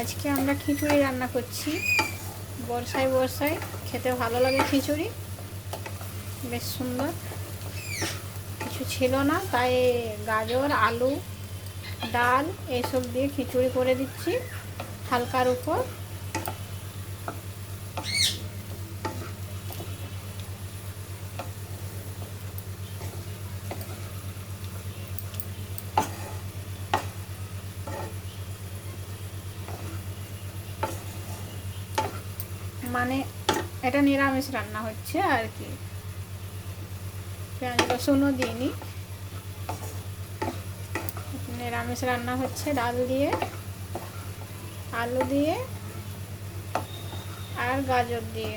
আজকে আমরা খিচুড়ি রান্না করছি। বর্ষায় বর্ষায় খেতে ভালো লাগে খিচুড়ি। বেশ সুন্দর। কিছু ছিল না, তাই গাজর, আলু, ডাল এইসব দিয়ে খিচুড়ি করে দিচ্ছি হালকার উপর। মানে এটা নিরামিষ রান্না হচ্ছে আর কি। পেঁয়াজ রসুনও দিইনি। নিরামিষ রান্না হচ্ছে ডাল দিয়ে, আলু দিয়ে আর গাজর দিয়ে।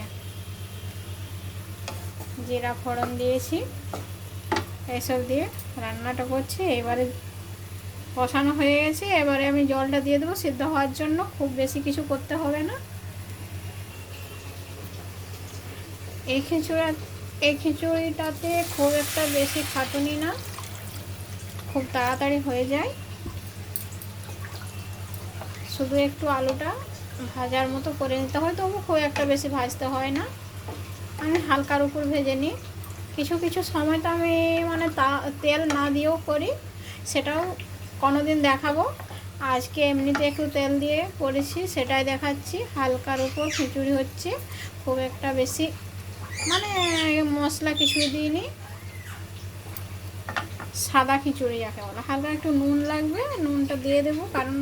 জিরা ফোড়ন দিয়েছি এইসব দিয়ে রান্নাটা করছি। এবারে কষানো হয়ে গেছে। এবারে আমি জলটা দিয়ে দেবো। সিদ্ধ হওয়ার জন্য খুব বেশি কিছু করতে হবে না। এই খিচুড়া, এই খিচুড়িটাতে খুব একটা বেশি খাটুনি না। খুব তাড়াতাড়ি হয়ে যায়। শুধু একটু আলুটা ভাজার মতো করে নিতে হয়, তবু খুব একটা বেশি ভাজতে হয় না। আমি হালকার উপর ভেজে নিই। কিছু কিছু সময় তো আমি মানে তা, তেল না দিয়েও করি, সেটাও কোনো দিন দেখাবো। আজকে এমনিতে একটু তেল দিয়ে করেছি, সেটাই দেখাচ্ছি। হালকার উপর খিচুড়ি হচ্ছে, খুব একটা বেশি মানে মশলা কিছুই দিইনি। সাদা খিচুড়ি যাকে বলে। হালকা একটু নুন লাগবে, নুনটা দিয়ে দেবো, কারণ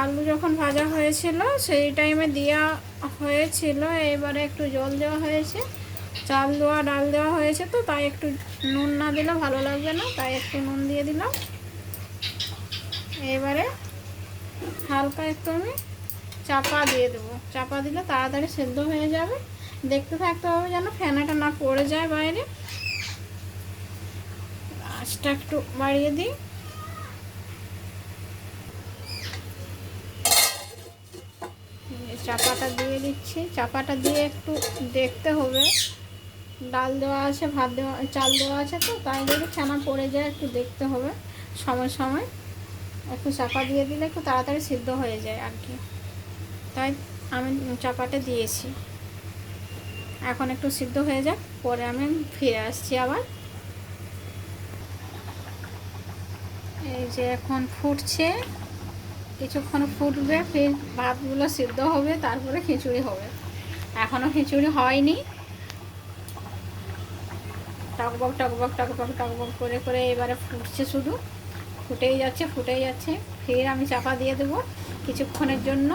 আলু যখন ভাজা হয়েছিল, সেই টাইমে দেওয়া হয়েছিল, এবারে একটু জল দেওয়া হয়েছে। চাল দেওয়া, ডাল দেওয়া হয়েছে তো, তাই একটু নুন না দিলে ভালো লাগবে না, তাই একটু নুন দিয়ে দিলাম। এবারে হালকা একটু আমি চাপা দিয়ে দেবো। চাপা দিলে তাড়াতাড়ি সেদ্ধ হয়ে যাবে। দেখতে থাকতে হবে যেন ফ্যানাটা না পড়ে যায় বাইরে। আঁচটা একটু বাড়িয়ে দিই। চাপাটা দিয়ে দিচ্ছি। চাপাটা দিয়ে একটু দেখতে হবে। ডাল দেওয়া আছে, ভাত দেওয়া, চাল দেওয়া আছে তো, তাই যদি ছানা পড়ে যায়, একটু দেখতে হবে সময় সময়। একটু চাপা দিয়ে দিলে একটু তাড়াতাড়ি সিদ্ধ হয়ে যায় আর কি। তাই আমি চাপাটা দিয়েছি। এখন একটু সিদ্ধ হয়ে যাক, পরে আমি ফিরে আসছি আবার। এই যে এখন ফুটছে, কিছুক্ষণ ফুটবে, ফির ভাতগুলো সিদ্ধ হবে, তারপরে খিচুড়ি হবে। এখনও খিচুড়ি হয়নি। টকবক টকবক টকবক টকবক করে করে এবারে ফুটছে শুধু। ফুটেই যাচ্ছে ফুটেই যাচ্ছে। ফির আমি চাপা দিয়ে দেবো কিছুক্ষণের জন্য।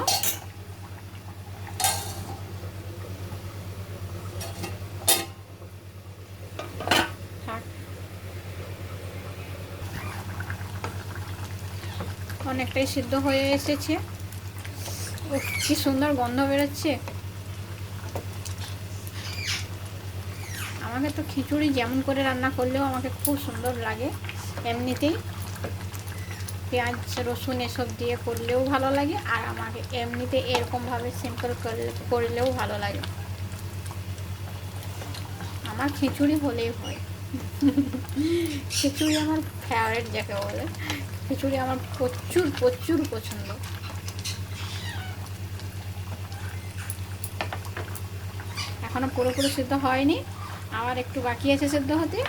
অনেকটাই সিদ্ধ হয়ে এসেছে। ও কি সুন্দর গন্ধ বেরোচ্ছে। আমাকে তো খিচুড়ি যেমন করে রান্না করলেও আমাকে খুব সুন্দর লাগে, এমনিতেই। পেঁয়াজ, রসুন এসব দিয়ে করলেও ভালো লাগে, আর আমাকে এমনিতে এরকমভাবে সিম্পল করলেও ভালো লাগে। আমার খিচুড়ি হলেই হয়। খিচুড়ি আমার ফেভারিট যাকে বলে। খিচুড়ি আমার প্রচুর প্রচুর পছন্দ। এখনও পুরোপুরি সিদ্ধ হয়নি। আবার একটু বাকি আছে সিদ্ধ হতে।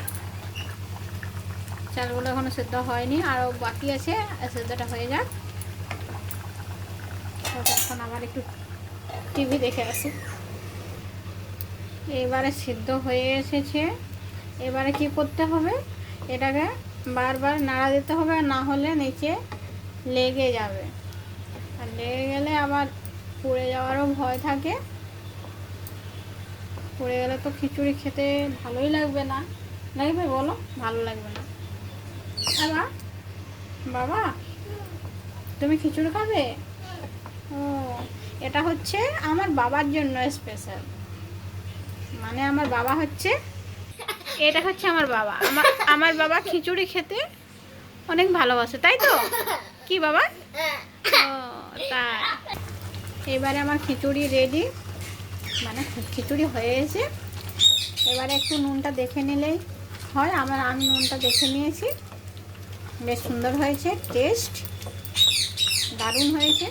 চালগুলো এখনও সিদ্ধ হয়নি। আরও বাকি আছে, সিদ্ধটা হয়ে যাক। ততক্ষণ আবার একটু টিভি দেখে আসি। এবারে সিদ্ধ হয়ে এসেছে। এবারে কি করতে হবে? এটাকে বারবার নাড়া দিতে হবে না হলে নিচে লেগে যাবে। আর লেগে গেলে আবার পুড়ে যাওয়ারও ভয় থাকে। পুড়ে গেলে তো খিচুড়ি খেতে ভালোই লাগবে না। লাগবে বলো? ভালো লাগবে না। বাবা? বাবা? তুমি খিচুড়ি খাবে? ও, এটা হচ্ছে আমার বাবার জন্য স্পেশাল মানে আমার বাবা হচ্ছে এটা হচ্ছে আমার বাবা। আমার আমার বাবা খিচুড়ি খেতে অনেক ভালোবাসে, তাই তো? কি বাবা? এবারে আমার খিচুড়ি রেডি মানে খিচুড়ি হয়ে গেছে এবারে একটু নুনটা দেখে নিলেই হয়। আমার, আমি নুনটা দেখে নিয়েছি। বেশ সুন্দর হয়েছে টেস্ট দারুণ হয়েছে।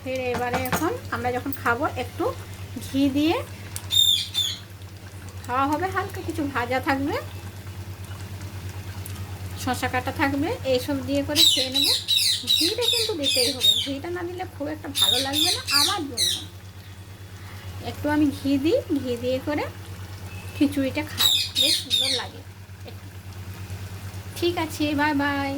ফের এবারে এখন আমরা যখন খাব, একটু ঘি দিয়ে খাওয়া হবে হালকা, কিছু ভাজা থাকবে শশা কাটা থাকবে, এইসব দিয়ে করে খেয়ে নেব। ঘিটা কিন্তু দিতেই হবে, ঘিটা না দিলে খুব একটা ভালো লাগবে না আমার জন্য। একটু আমি ঘি দিই, ঘি দিয়ে করে খিচুড়িটা খাই, বেশ সুন্দর লাগে। ঠিক আছে, বাই বাই।